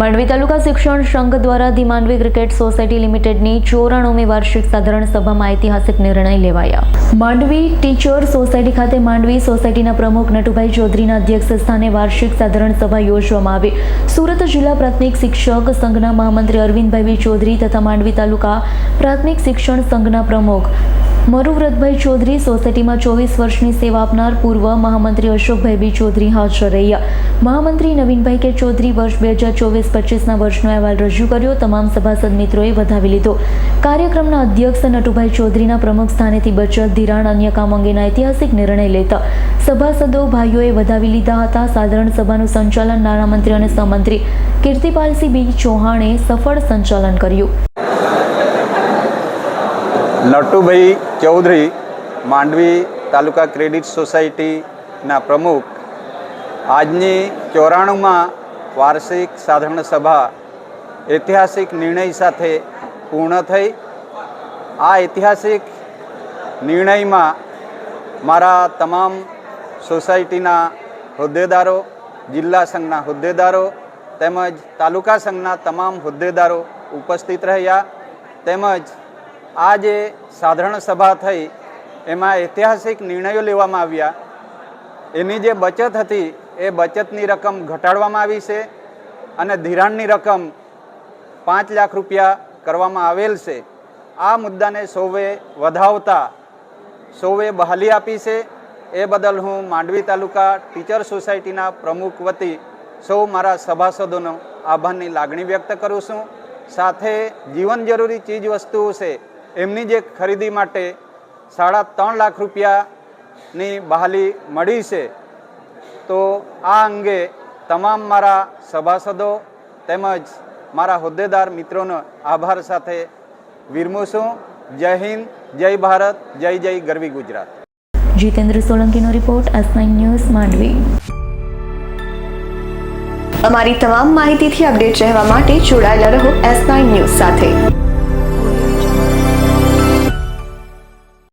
માંડવી તાલુકા શિક્ષણ સંઘ દ્વારા ધી માંડવી ક્રિકેટ સોસાયટી લિમિટેડની ચોરાણુમી વાર્ષિક સાધારણ સભામાં ઐતિહાસિક નિર્ણય લેવાયા. માંડવી ટીચર સોસાયટી ખાતે માંડવી સોસાયટીના પ્રમુખ નટુભાઈ ચૌધરીના અધ્યક્ષ સ્થાને વાર્ષિક સાધારણ સભા યોજવામાં આવી. સુરત જિલ્લા પ્રાથમિક શિક્ષક સંઘના મહામંત્રી અરવિંદભાઈ ચૌધરી તથા માંડવી તાલુકા પ્રાથમિક શિક્ષણ સંઘના પ્રમુખ મરુવ્રતભાઈ ચૌધરી સોસાયટીમાં ચોવીસ વર્ષની સેવા આપનાર પૂર્વ મહામંત્રી અશોકભાઈ બી ચૌધરી હાજર રહ્યા. મહામંત્રી નવીનભાઈ કે ચૌધરી વર્ષ બે હજાર ચોવીસ પચીસના વર્ષનો અહેવાલ રજૂ કર્યો, તમામ સભાસદ મિત્રોએ વધાવી લીધો. કાર્યક્રમના અધ્યક્ષ નટુભાઈ ચૌધરીના પ્રમુખ સ્થાનેથી બચત, ધિરાણ, અન્ય કામ અંગેના ઐતિહાસિક નિર્ણય લેતા સભાસદો ભાઈઓએ વધાવી લીધા હતા. સાધારણ સભાનું સંચાલન નાણામંત્રી અને સહમંત્રી કીર્તિપાલસિંહ બી ચૌહાણે સફળ સંચાલન કર્યું. નટુભાઈ ચૌધરી, માંડવી તાલુકા ક્રેડિટ સોસાયટીના પ્રમુખ. આજની ચોરાણુંમાં વાર્ષિક સાધારણ સભા ઐતિહાસિક નિર્ણય સાથે પૂર્ણ થઈ. આ ઐતિહાસિક નિર્ણયમાં મારા તમામ સોસાયટીના હોદ્દેદારો, જિલ્લા સંઘના હોદ્દેદારો તેમજ તાલુકા સંઘના તમામ હોદ્દેદારો ઉપસ્થિત રહ્યા. તેમજ આ જે સાધારણ સભા થઈ, એમાં ઐતિહાસિક નિર્ણયો લેવામાં આવ્યા. એની જે બચત હતી, એ બચતની રકમ ઘટાડવામાં આવી છે અને ધિરાણની રકમ પાંચ લાખ રૂપિયા કરવામાં આવેલ છે. આ મુદ્દાને સૌએ વધાવતા, સૌએ બહાલી આપી છે. એ બદલ હું માંડવી તાલુકા ટીચર સોસાયટીના પ્રમુખ વતી સૌ મારા સભાસદોનો આભારની લાગણી વ્યક્ત કરું છું. સાથે જીવન જરૂરી ચીજ વસ્તુઓ છે એમની જે ખરીદી માટે સાડા ત્રણ લાખ રૂપિયાની બહાલી મળી છે તો આ અંગે તમામ મારા સભાસદો તેમજ મારા હોદ્દેદાર મિત્રોનો આભાર સાથે વિરમું છું. જય હિન્દ જય ભારત જય જય ગરવી Gujarat. Jitendra સોલંકીનો report S nine news Mandvi. અમારી તમામ માહિતીથી અપડેટ રહેવા માટે જોડાયેલા રહો એસ નાઇન ન્યૂઝ સાથે.